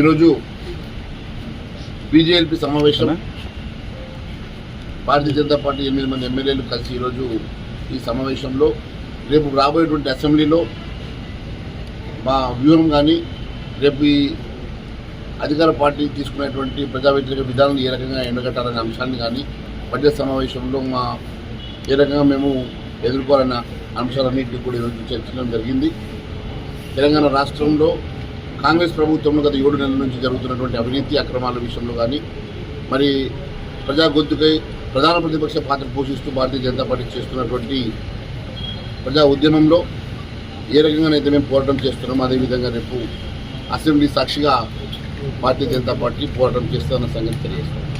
ఈరోజు బీజేపీ సమావేశం. భారతీయ జనతా పార్టీ ఎనిమిది మంది ఎమ్మెల్యేలు కలిసి ఈరోజు ఈ సమావేశంలో రేపు రాబోయేటువంటి అసెంబ్లీలో మా వ్యూహం కానీ రేపు ఈ అధికార పార్టీ తీసుకునేటువంటి ప్రజా వ్యతిరేక విధానం ఏ రకంగా ఎండగట్టాలనే అంశాన్ని కానీ బడ్జెట్ సమావేశంలో మా ఏ రకంగా మేము ఎదుర్కోవాలన్న అంశాలన్నింటినీ కూడా ఈరోజు చర్చించడం జరిగింది. తెలంగాణ రాష్ట్రంలో కాంగ్రెస్ ప్రభుత్వంలో గత ఏడు నెలల నుంచి జరుగుతున్నటువంటి అవినీతి అక్రమాల విషయంలో కానీ మరి ప్రజా గొంతుకై ప్రధాన ప్రతిపక్ష పాత్ర పోషిస్తూ భారతీయ జనతా పార్టీ చేస్తున్నటువంటి ప్రజా ఉద్యమంలో ఏ రకంగానైతే మేము పోరాటం చేస్తున్నామో అదేవిధంగా రేపు అసెంబ్లీ సాక్షిగా భారతీయ జనతా పార్టీ పోరాటం చేస్తున్న సంగతి తెలియజేస్తాం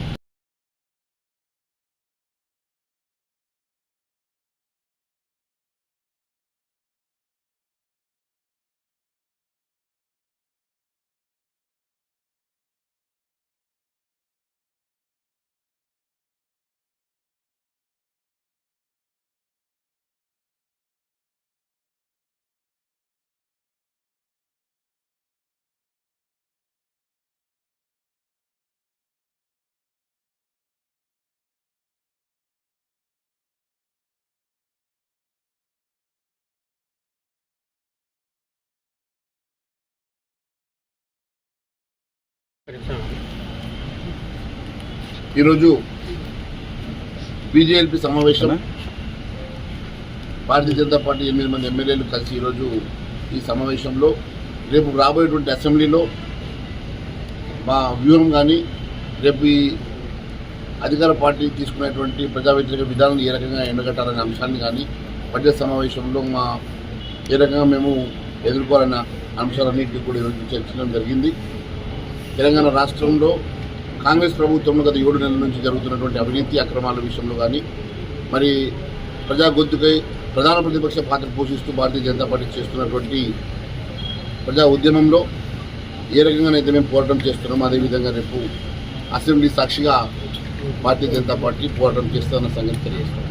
ఈరోజు బీజేపీ సమావేశం. భారతీయ జనతా పార్టీ ఎనిమిది మంది ఎమ్మెల్యేలు కలిసి ఈరోజు ఈ సమావేశంలో రేపు రాబోయేటువంటి అసెంబ్లీలో మా వ్యూహం కానీ రేపు ఈ అధికార పార్టీ తీసుకునేటువంటి ప్రజా వ్యతిరేక విధానం ఏ రకంగా ఎండగట్టాలనే అంశాన్ని కానీ బడ్జెట్ సమావేశంలో మా ఏ రకంగా మేము ఎదుర్కోవాలన్న అంశాలన్నింటినీ కూడా ఈరోజు చర్చించడం జరిగింది. తెలంగాణ రాష్ట్రంలో కాంగ్రెస్ ప్రభుత్వంలో గత ఏడు నెలల నుంచి జరుగుతున్నటువంటి అవినీతి అక్రమాల విషయంలో కానీ మరి ప్రజా గొంతుకై ప్రధాన ప్రతిపక్ష పాత్ర పోషిస్తూ భారతీయ జనతా పార్టీ చేస్తున్నటువంటి ప్రజా ఉద్యమంలో ఏ రకంగానైతే మేము పోరాటం చేస్తున్నామో అదేవిధంగా రేపు అసెంబ్లీ సాక్షిగా భారతీయ జనతా పార్టీ పోరాటం చేస్తున్న సంగతి తెలియజేస్తాం.